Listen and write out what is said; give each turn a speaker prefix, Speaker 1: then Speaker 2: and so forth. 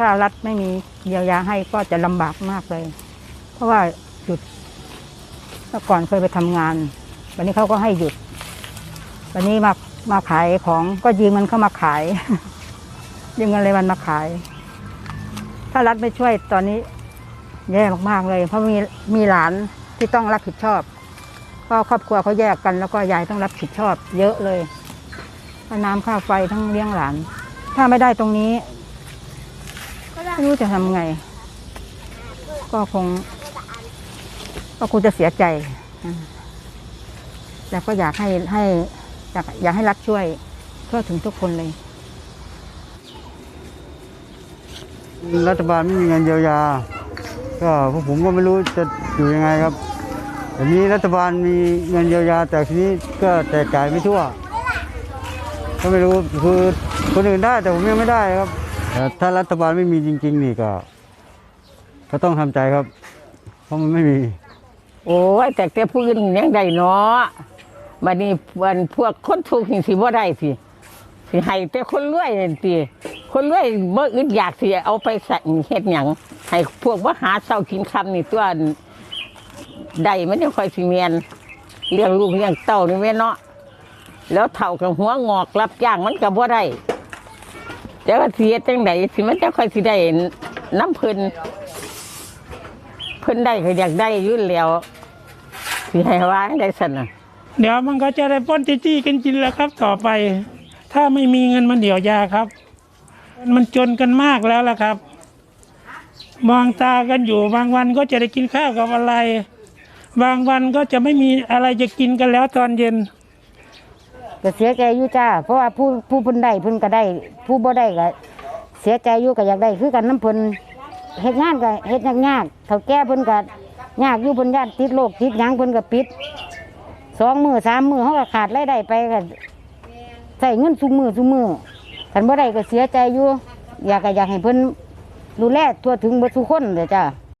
Speaker 1: ถ้ารัฐไม่มีเยียวยาให้ก็จะลำบากมากเลย เพราะว่าหยุดเมื่อก่อนเคยไปทำงาน วันนี้เขาก็ให้หยุด วันนี้มามาขายของก็ยืมเงินเข้ามาขายยืมเงินเลยวันมาขาย ถ้ารัฐไม่ช่วยตอนนี้ แย่มากๆเลย เพราะมีมีหลานที่ต้องรับผิดชอบเพราะครอบครัวเขาแยกกัน แล้วก็ยายต้องรับผิดชอบ เยอะเลยน้ำค่าไฟทั้งเลี้ยงหลาน ถ้าไม่ได้ตรงนี้ ไม่รู้จะทำไง ก็คง ก็คงจะเสียใจอืมแต่ก็อยากให้ให้อยากอยากให้รัฐช่วยทั่วถึงทุกคนเลย
Speaker 2: รัฐบาลไม่มีเงินเยียวยา ก็พวกผมก็ไม่รู้จะอยู่ยังไงครับแต่นี้รัฐบาลมีเงินเยียวยา แต่ทีนี้ก็แจกจ่ายไม่ทั่ว ก็ไม่รู้คือคนอื่นได้แต่ผมยังไม่ได้ครับ แต่ถ้ารัฐบาลไม่มีจริง ๆ นี่ก็ ก็ต้องทำใจครับ เพราะมันไม่มี
Speaker 3: โอ้ยแต่แต่ผู้อื่นยังได้เนาะบัดนี้วันพวกคนทุกข์นี่สิบ่ได้สิสิให้แต่คนรวยนั่นติคนรวยบ่อึดอยากสิเอาไปใส่เฮ็ดหยังให้พวกว่าหาเช้ากินค่ำนี่ตัวได้มันยังค่อยสิเมียนเลี้ยงลูกเลี้ยงเต้านี่แม่เนาะแล้วเฒ่ากับหัวงอกรับจ้างมันก็บ่ได้ แต่ว่าสิเฮ็ดจังไดสิมันจะค่อยสิได้น้ำเพิ่นเพิ่นได้ก็อยากได้อยุ่นแล้วสิให้วางได้สนะ
Speaker 4: เดี๋ยวมันก็จะได้ป้นจี้กันกินแล้วครับ ต่อไป ถ้าไม่มีเงินมันเดี่ยวยาครับ มันจนกันมากแล้วล่ะครับ มองตากันอยู่บางวันก็จะได้กินข้าวกับอะไร บางวันก็จะไม่มีอะไรจะกินกันแล้วตอนเย็น
Speaker 5: ก็เสียใจอยู่จ้า เพราะว่าผู้ผู้เพิ่นได้เพิ่นก็ได้ ผู้บ่ได้ก็เสียใจอยู่ก็อยากได้คือกันน้ำเพิ่นเฮ็ดงานก็เฮ็ดยากๆเฒ่าแก่เพิ่นก็ยากอยู่เพิ่นญาติติดโรคติดหยังเพิ่นก็ปิดสองมือสามมือเขาก็ขาดรายได้ไปก็ใส่เงินซุมือซุมือคันบ่ได้ก็เสียใจอยู่ อยากก็อยากให้เพิ่นดูแลทั่วถึงเบิดทุกคนเด้อจ้า